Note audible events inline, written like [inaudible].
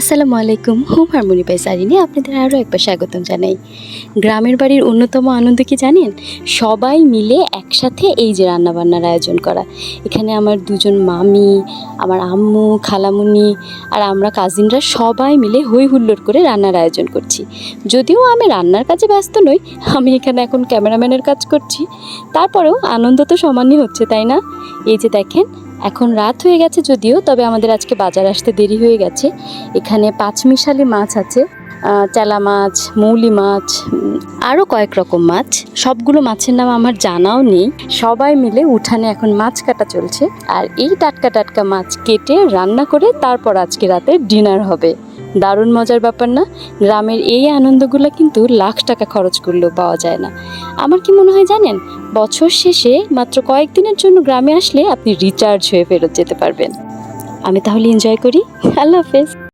আসসালামু আলাইকুম। Home harmony by সারিনে, আপনাদের আরও একবার স্বাগতম জানাই। গ্রামের বাড়ির অন্যতম আনন্দ কি জানেন? সবাই মিলে একসাথে এই যে রান্নাবান্নার আয়োজন করা। এখানে আমার দুজন মামি, আমার আম্মু, খালামুনি আর আমরা কাজিনরা সবাই মিলে হই হুল্লোড় করে রান্নার আয়োজন করছি। যদিও আমি রান্নার কাজে ব্যস্ত নই, আমি এখানে এখন ক্যামেরাম্যানের কাজ করছি। তারপরেও আনন্দ তো সমানই হচ্ছে, তাই না? এই যে দেখেন এখন রাত হয়ে গেছে যদিও, তবে আমাদের আজকে বাজার আসতে দেরি হয়ে গেছে। এখানে পাঁচমিশালি মাছ আছে চালা মাছ, মৌলি মাছ আরও কয়েক রকম মাছ। সবগুলো মাছের নাম আমার জানাও নেই। সবাই মিলে উঠানে এখন মাছ কাটা চলছে। আর এই টাটকা টাটকা মাছ কেটে রান্না করে তারপর আজকে রাতে ডিনার হবে। দারুণ মজার ব্যাপার না? গ্রামের এই আনন্দগুলো কিন্তু লাখ টাকা খরচ করলেও পাওয়া যায় না। আমার কি মনে হয় জানেন? বছর শেষে মাত্র কয়েকদিনের জন্য গ্রামে আসলে আপনি রিচার্জ হয়ে ফেরত যেতে পারবেন। আমি তাহলে এনজয় করি। [laughs] আল্লাহ হাফেজ।